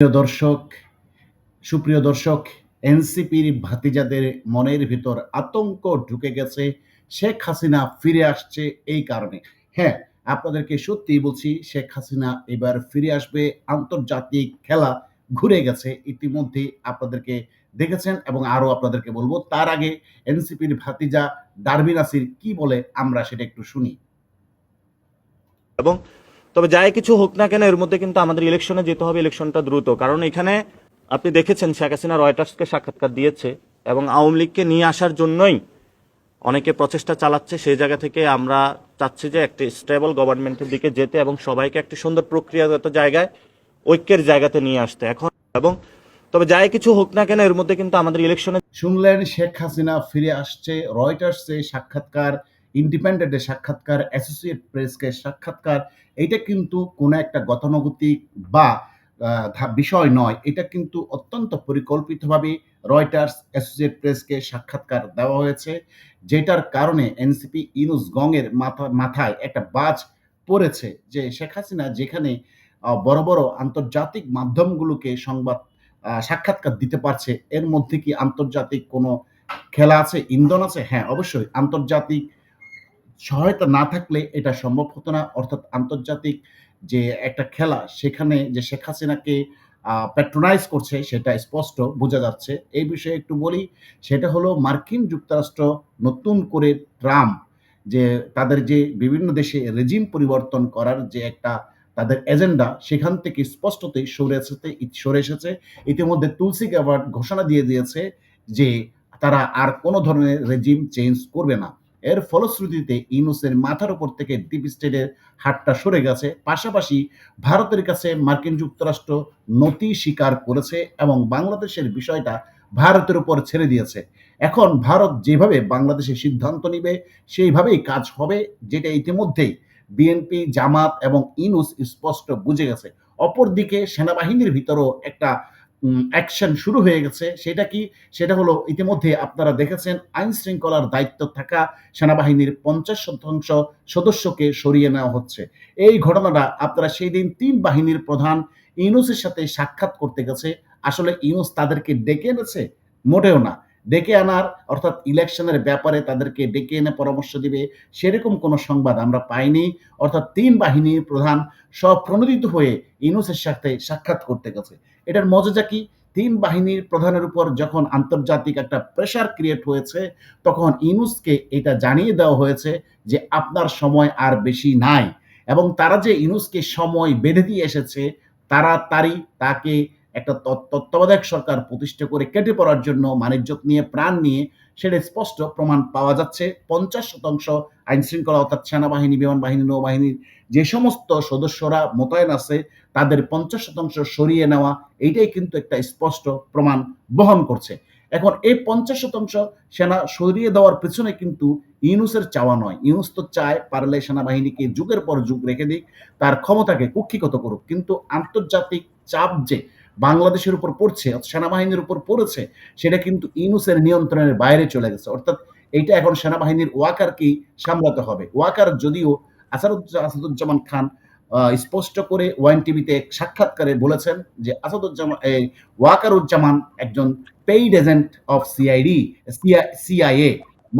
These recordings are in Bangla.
প্রিয় দর্শক, সুপ্রিয় দর্শক, এনসিপির ভাতিজাদের মনের ভিতর আতঙ্ক ঢুকে গেছে। শেখ হাসিনা ফিরে আসছে এই কারণে। হ্যাঁ আপনাদেরকে সত্যিই বলছি, শেখ হাসিনা এবার ফিরে আসবে। আন্তর্জাতিক খেলা ঘুরে গেছে ইতিমধ্যে আপনাদেরকে দেখেছেন এবং আরও আপনাদেরকে বলব। তার আগে এনসিপির ভাতিজা ডারবি নাসির কি বলে আমরা সেটা একটু শুনি। এবং তবে যাই কিছু হোক না কেন, এর মধ্যে কিন্তু আমাদের ইলেকশনে যেতে হবে ইলেকশনটা দ্রুত। কারণ এখানে আপনি দেখেছেন, শেখ হাসিনা রয়টার্সকে সাক্ষাৎকার দিয়েছে এবং আওয়ামী লীগকে নিয়ে আসার জন্যই অনেকে প্রচেষ্টা চালাচ্ছে। সেই জায়গা থেকে আমরা চাচ্ছি যে একটি স্টেবল গভর্নমেন্টের দিকে যেতে এবং সবাইকে একটি সুন্দর প্রক্রিয়াগত জায়গায়, ঐক্যের জায়গাতে নিয়ে আসতে। এখন এবং তবে যাই কিছু হোক না কেন, এর মধ্যে কিন্তু আমাদের ইলেকশনে শুনলেন, শেখ হাসিনা ফিরে আসছে, রয়টার্সে সাক্ষাৎকার ইন্ডিপেন্ডেন্টে সাক্ষাৎকার, অ্যাসোসিয়েট প্রেসকে সাক্ষাৎকার এটা কিন্তু কোনো একটা গতানুগতিক বা বিষয় নয়। এটা কিন্তু অত্যন্ত পরিকল্পিতভাবে রয়টার্স অ্যাসোসিয়েট প্রেসকে সাক্ষাৎকার দেওয়া হয়েছে, যেটার কারণে এনসিপি ইনুস গংয়ের মাথা, মাথায় একটা বাজ পড়েছে যে শেখ হাসিনা যেখানে বড় বড় আন্তর্জাতিক মাধ্যমগুলোকে সংবাদ সাক্ষাৎকার দিতে পারছে, এর মধ্যে কি আন্তর্জাতিক কোনো খেলা আছে, ইন্ধন আছে? হ্যাঁ অবশ্যই। আন্তর্জাতিক সহায়তা না থাকলে এটা সম্ভব হতো না। অর্থাৎ আন্তর্জাতিক যে একটা খেলা, সেখানে যে শেখ হাসিনাকে প্যাট্রোনাইজ করছে, সেটা স্পষ্ট বোঝা যাচ্ছে। এই বিষয়ে একটু বলি, সেটা হলো মার্কিন যুক্তরাষ্ট্র নতুন করে ট্রাম্প, যে তাদের যে বিভিন্ন দেশে রেজিম পরিবর্তন করার যে একটা তাদের এজেন্ডা সেখান থেকে স্পষ্টতই সরে এসেছে সরে এসেছে। ইতিমধ্যে তুলসী গ্যাবার্ড ঘোষণা দিয়ে দিয়েছে যে তারা আর কোনো ধরনের রেজিম চেঞ্জ করবে না। এর ফলশ্রুতিতে ইউনুসের মাথার উপর থেকে ডিপ স্টেটের হাতটা সরে গেছে। পাশাপাশি ভারতের কাছে মার্কিন যুক্তরাষ্ট্র নতি স্বীকার করেছে এবং বাংলাদেশের বিষয়টা ভারতের উপর ছেড়ে দিয়েছে। এখন ভারত যেভাবে বাংলাদেশের সিদ্ধান্ত নিবে, সেইভাবেই কাজ হবে, যেটা ইতিমধ্যেই বিএনপি, জামাত এবং ইনুস স্পষ্ট বুঝে গেছে। অপরদিকে সেনাবাহিনীর ভিতরও একটা অ্যাকশন শুরু হয়ে গেছে। সেটা কি? সেটা হলো ইতিমধ্যে আপনারা দেখেছেন আইন শৃঙ্খলার দায়িত্ব থাকা সেনাবাহিনীর পঞ্চাশ শতাংশ সদস্যকে সরিয়ে নেওয়া হচ্ছে। এই ঘটনাটা আপনারা সেই দিন তিন বাহিনীর প্রধান ইউনুসের সাথে সাক্ষাৎ করতে গেছে। আসলে ইউনুস তাদেরকে ডেকে এনেছে? মোটেও না। ডেকে আনার, অর্থাৎ ইলেকশনের ব্যাপারে তাদেরকে ডেকে এনে পরামর্শ দিবে, সেরকম কোনো সংবাদ আমরা পাইনি। অর্থাৎ তিন বাহিনীর প্রধান সব প্রণোদিত হয়ে ইউনুসের সাথে সাক্ষাৎ করতে গেছে। এটার মজাটা কি? তিন বাহিনীর প্রধানের উপর যখন আন্তর্জাতিক একটা প্রেশার ক্রিয়েট হয়েছে, তখন ইনুসকে এটা জানিয়ে দেওয়া হয়েছে যে আপনার সময় আর বেশি নাই। এবং তারা যে ইনুসকে সময় বেঁধে দিয়ে এসেছে, তারা তারই, তাকে একটা তত্- তত্ত্বাবধায়ক সরকার প্রতিষ্ঠা করে কেটে পড়ার জন্য মানিজ্যক নিয়ে প্রাণ নিয়ে সেটা স্পষ্ট প্রমাণ পাওয়া যাচ্ছে। পঞ্চাশ শতাংশ আইন শৃঙ্খলা অর্থাৎ সেনাবাহিনী, বিমান বাহিনী, নৌবাহিনীর যে সমস্ত সদস্যরা মোতায়েন আছে, তাদের পঞ্চাশ শতাংশ সরিয়ে নেওয়া, এইটাই কিন্তু একটা স্পষ্ট প্রমাণ বহন করছে। এখন এই পঞ্চাশ শতাংশ সেনা সরিয়ে দেওয়ার পেছনে কিন্তু ইউনুসের চাওয়া নয়। ইউনুস তো চায় পারলে সেনাবাহিনীকে যুগের পর যুগ রেখে দিক, তার ক্ষমতাকে কুক্ষিগত করুক। কিন্তু আন্তর্জাতিক চাপ যে বাংলাদেশের উপর পড়ছে সেনাবাহিনীর উপর পড়েছে, সেটা কিন্তু ইউনুসের নিয়ন্ত্রণের বাইরে চলে গেছে। অর্থাৎ এইটা এখন সেনাবাহিনীর ওয়াকারকেই সামলাতে হবে। ওয়াকার যদিও আসাদুজ্জা, আসাদুজ্জামান খান স্পষ্ট করে ওয়ান টিভিতে এক সাক্ষাৎকারে বলেছেন যে আসাদুজ্জামান এই ওয়াকারুজ্জামান একজন paid agent of CID CIA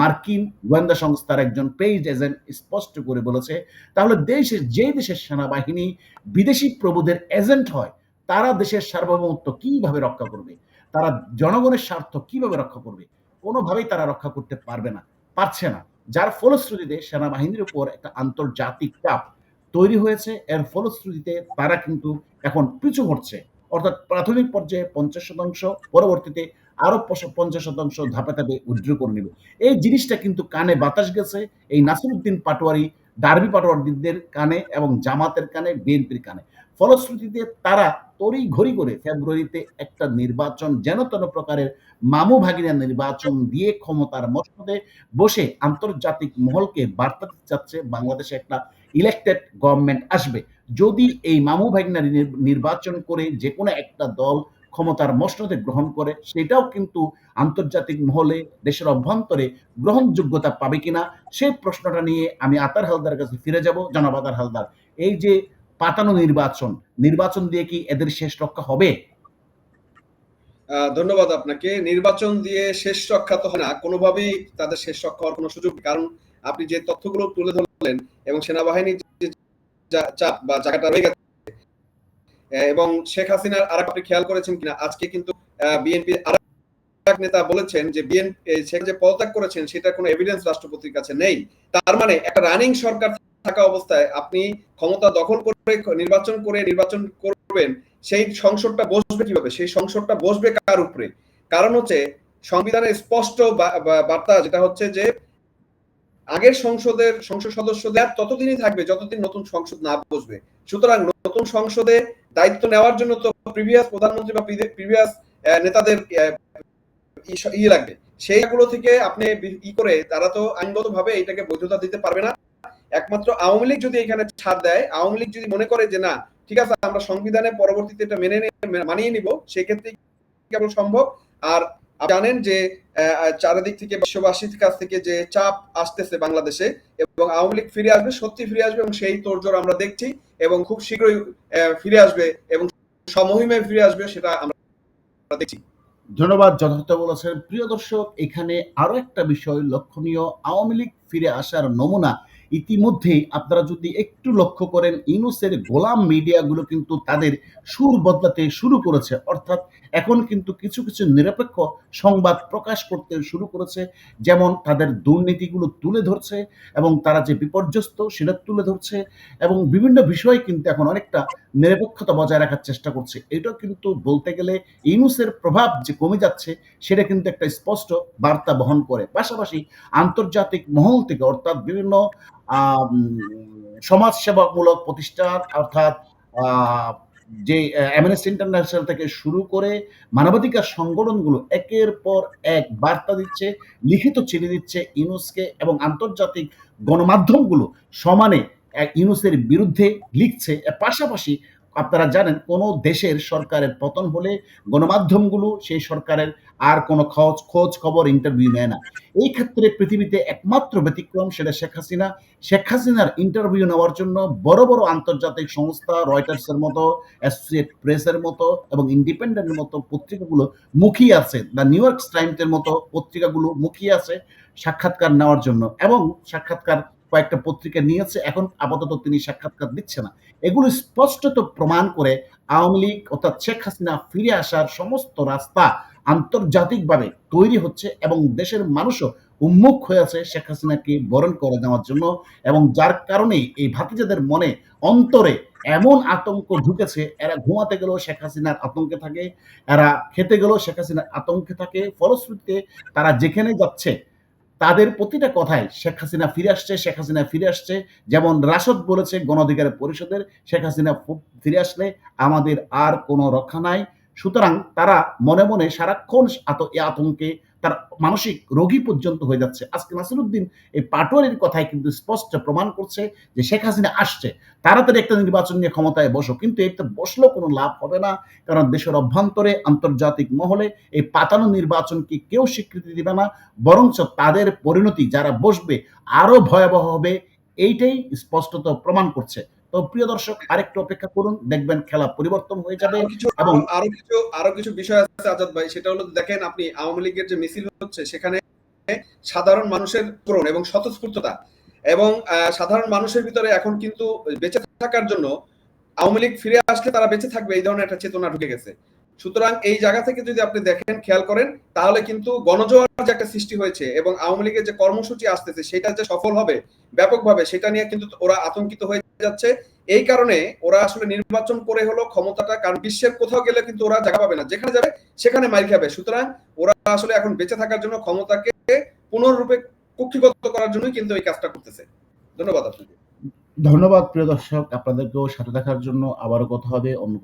মার্কিন গোয়েন্দা সংস্থার একজন পেইড এজেন্ট স্পষ্ট করে বলেছে, তাহলে দেশের যে দেশের সেনাবাহিনী বিদেশি প্রভুদের এজেন্ট হয় তারা দেশের সার্বভৌমত্ব কীভাবে রক্ষা করবে? তারা জনগণের স্বার্থ কীভাবে রক্ষা করবে? কোনোভাবেই তারা রক্ষা করতে পারবে না, পারছে না। যার ফলশ্রুতিতে সেনাবাহিনীর উপর একটা আন্তর্জাতিক চাপ তৈরি হয়েছে, এর ফলশ্রুতিতে তারা কিন্তু এখন পিছু হটছে। অর্থাৎ প্রাথমিক পর্যায়ে পঞ্চাশ শতাংশ, পরবর্তীতে আরও পঞ্চাশ শতাংশ ধাপে ধাপে উইথড্র করে নেবে। এই জিনিসটা কিন্তু কানে বাতাস গেছে, এই নাসিরুদ্দিন পাটোয়ারি, ডার্বি পাটোয়ারিদের কানে এবং জামাতের কানে, বিএনপির কানে। ফলশ্রুতিতে তারা তড়ি ঘড়ি করে ফেব্রুয়ারিতে একটা নির্বাচন, যেন তেন প্রকারের মামু ভাগিনা নির্বাচন দিয়ে ক্ষমতার মসনদে বসে আন্তর্জাতিক মহলকে বার্তা দিতে চাচ্ছে বাংলাদেশে একটা ইলেক্টেড গভর্নমেন্ট আসবে। যদি এই মামু ভাগিনা নির- নির্বাচন করে যে কোনো একটা দল ক্ষমতার মসনদে গ্রহণ করে, সেটাও কিন্তু আন্তর্জাতিক মহলে দেশের অভ্যন্তরে গ্রহণযোগ্যতা পাবে কিনা সেই প্রশ্নটা নিয়ে আমি আতার হালদার কাছে ফিরে যাব। জনাব আতার হালদার, এই যে পাতানো নির্বাচন। নির্বাচন দিয়ে কি এদের শেষ রক্ষা হবে? ধন্যবাদ আপনাকে। নির্বাচন দিয়ে শেষ রক্ষা তো হয় না। কোনোভাবেই তাদের শেষ রক্ষা হওয়ার কোনো সুযোগ কারণ আপনি যে তথ্যগুলো তুলে ধরলেন এবং সেনাবাহিনীর চাপ বা জায়গাটা রয়ে গেছে এবং শেখ হাসিনার আর আপনি খেয়াল করেছেন কিনা? আজকে কিন্তু বিএনপি আর নেতা বলেছেন যে বিএনপি শেখ যে পদত্যাগ করেছেন সেটা কোনো এভিডেন্স রাষ্ট্রপতির কাছে নেই। তার মানে একটা রানিং সরকার থাকা অবস্থায় আপনি ক্ষমতা দখল করে নির্বাচন করে নির্বাচন করবেন সেই সংসদটা বসবে কীভাবে? সেই সংসদটা বসবে কার উপরে? কারণ হচ্ছে সংবিধানের স্পষ্ট বার্তা যেটা হচ্ছে যে আগের সংসদের সংসদ সদস্যদের ততদিনই থাকবে যতদিন নতুন সংসদ না বসবে। সুতরাং নতুন সংসদে দায়িত্ব নেওয়ার জন্য তো প্রিভিয়াস প্রধানমন্ত্রী বা প্রিভিয়াস নেতাদের আহ, ই- ই লাগবে। সেইগুলো থেকে আপনি ই করে তারা তো আইনগত ভাবে এটাকে বৈধতা দিতে পারবে না। একমাত্র আওয়ামী লীগ যদি এখানে ছাড় দেয়, আওয়ামী লীগ যদি মনে করে যে না, ঠিক আছে, আমরা সংবিধানে পরবর্তীতে এটা মেনে মানিয়ে নিব সেক্ষেত্রে কেবল সম্ভব। আর জানেন যে চারিদিক থেকে, বিশ্ববাসীর কাছ থেকে যে চাপ আসতেছে বাংলাদেশে এবং আওয়ামী লীগ ফিরে আসবে, সত্যি ফিরে আসবে এবং সেই তোড়জোড় আমরা দেখছি এবং খুব শীঘ্রই ফিরে আসবে এবং সমহিমায় ফিরে আসবে সেটা আমরা দেখছি। ধন্যবাদ যথার্থ বলেছেন। প্রিয় দর্শক, এখানে আরও একটা বিষয় লক্ষণীয়। আওয়ামী লীগ ফিরে আসার নমুনা ইতিমধ্যেই আপনারা যদি একটু লক্ষ্য করেন ইনুসের গোলাম মিডিয়াগুলো কিন্তু তাদের সুর বদলাতে শুরু করেছে। অর্থাৎ এখন কিন্তু কিছু কিছু নিরপেক্ষ সংবাদ প্রকাশ করতে শুরু করেছে, যেমন তাদের দুর্নীতিগুলো তুলে ধরছে এবং তারা যে বিপর্যস্ত, সেটা তুলে ধরছে এবং বিভিন্ন বিষয় কিন্তু এখন অনেকটা নিরপেক্ষতা বজায় রাখার চেষ্টা করছে। এটা কিন্তু বলতে গেলে ইনুসের প্রভাব যে কমে যাচ্ছে, সেটা কিন্তু একটা স্পষ্ট বার্তা বহন করে। পাশাপাশি আন্তর্জাতিক মহল থেকে অর্থাৎ বিভিন্ন সমাজসেবামূলক প্রতিষ্ঠান অর্থাৎ যে অ্যামনেস্টি ইন্টারন্যাশনাল থেকে শুরু করে মানবাধিকার সংগঠনগুলো একের পর এক বার্তা দিচ্ছে, লিখিত চিঠি দিচ্ছে ইউনুসকে এবং আন্তর্জাতিক গণমাধ্যমগুলো সমানে ইউনুসের বিরুদ্ধে লিখছে পাশাপাশি আপনারা জানেন কোনো দেশের সরকারের পতন হলে গণমাধ্যমগুলো সেই সরকারের আর কোনো খোঁজ খোঁজ খবর ইন্টারভিউ নেয় না। এই ক্ষেত্রে পৃথিবীতে একমাত্র ব্যতিক্রম সেটা শেখ হাসিনা। শেখ হাসিনার ইন্টারভিউ নেওয়ার জন্য বড় বড় আন্তর্জাতিক সংস্থা রয়টার্সের মতো অ্যাসোসিয়েট প্রেসের মতো এবং ইন্ডিপেন্ডেন্টের মতো পত্রিকাগুলো মুখিয়ে আছে। দ্য নিউ ইয়র্ক টাইমসের মতো পত্রিকাগুলো মুখিয়ে আছে সাক্ষাৎকার নেওয়ার জন্য এবং সাক্ষাৎকার কয়েকটা পত্রিকা নিয়েছে, এখন আপাতত তিনি সাক্ষাৎকার দিচ্ছে না। এগুলো স্পষ্টত প্রমাণ করে আওয়ামী লীগ অর্থাৎ শেখ হাসিনা ফিরে আসার সমস্ত রাস্তা আন্তর্জাতিকভাবে তৈরি হচ্ছে এবং দেশের মানুষও উন্মুখ হয়ে আছে শেখ হাসিনাকে বরণ করে নেওয়ার জন্য এবং যার কারণে এই ভাতিজাদের মনে অন্তরে এমন আতঙ্ক ঢুকেছে, এরা ঘুমাতে গেলেও শেখ হাসিনার আতঙ্কে থাকে, এরা খেতে গেলেও শেখ হাসিনার আতঙ্কে থাকে। ফলশ্রুতিতে তারা যেখানে যাচ্ছে তাদের প্রতিটা কথায় শেখ হাসিনা ফিরে আসছে, শেখ হাসিনা ফিরে আসছে। যেমন রাশদ বলেছে গণাধিকার পরিষদের শেখ হাসিনা ফিরে আসলে আমাদের আর কোনো রক্ষা নাই। সুতরাং তারা মনে মনে সারাক্ষণ আত- এ আতঙ্কে তার মানসিক রোগী পর্যন্ত হয়ে যাচ্ছে। আজকে নাসিরুদ্দিন এই পাটোয়ারির কথাই কিন্তু স্পষ্ট প্রমাণ করছে যে শেখ হাসিনা আসছে। তাড়াতাড়ি একটা নির্বাচন নিয়ে ক্ষমতায় বসো, কিন্তু এতে বসলেও কোনো লাভ হবে না, কারণ দেশের অভ্যন্তরে, আন্তর্জাতিক মহলে এই পাতানো নির্বাচনকে কেউ স্বীকৃতি দিবে না, বরঞ্চ তাদের পরিণতি, যারা বসবে, আরও ভয়াবহ হবে, এইটাই স্পষ্টত প্রমাণ করছে। তো প্রিয় দর্শক আরেকটু অপেক্ষা করুন দেখবেন খেলা পরিবর্তন হয়ে যাবে এবং- আরও কিছু আরও কিছু বিষয় আছে আজাদ ভাই সেটা হলো দেখেন আপনি আওয়ামী লীগের যে মিছিল হচ্ছে সেখানে সাধারণ মানুষের পূরণ এবং স্বতঃস্ফূর্ততা এবং সাধারণ মানুষের ভিতরে এখন কিন্তু বেঁচে থাকার জন্য আওয়ামী লীগ ফিরে আসলে তারা বেঁচে থাকবে এই ধরনের একটা চেতনা ঢুকে গেছে। সুতরাং এই জায়গা থেকে যদি আপনি দেখেন, খেয়াল করেন, তাহলে কিন্তু গণজোয়ার যে একটা সৃষ্টি হয়েছে এবং আওয়ামী লীগের যে কর্মসূচি আসতেছে, সেটা যে সফল হবে ব্যাপকভাবে, সেটা নিয়ে কিন্তু ওরা আতঙ্কিত হয়ে যাচ্ছে। এই কারণে ওরা আসলে নির্বাচন করে হলো ক্ষমতাটা, কারণ বিশ্বের কোথাও গেলে কিন্তু ওরা জায়গা পাবে না। যেখানে যাবে, সেখানে মাইল খাবে। সুতরাং ওরা আসলে এখন বেঁচে থাকার জন্য ক্ষমতাকে পুনর্রূপে কুক্ষিগত করার জন্যই কিন্তু এই কাজটা করতেছে। ধন্যবাদ আপনাকে। ধন্যবাদ, প্রিয় দর্শক। আপনাদেরকেও সাথে দেখার জন্য আবারও কথা হবে। অন্য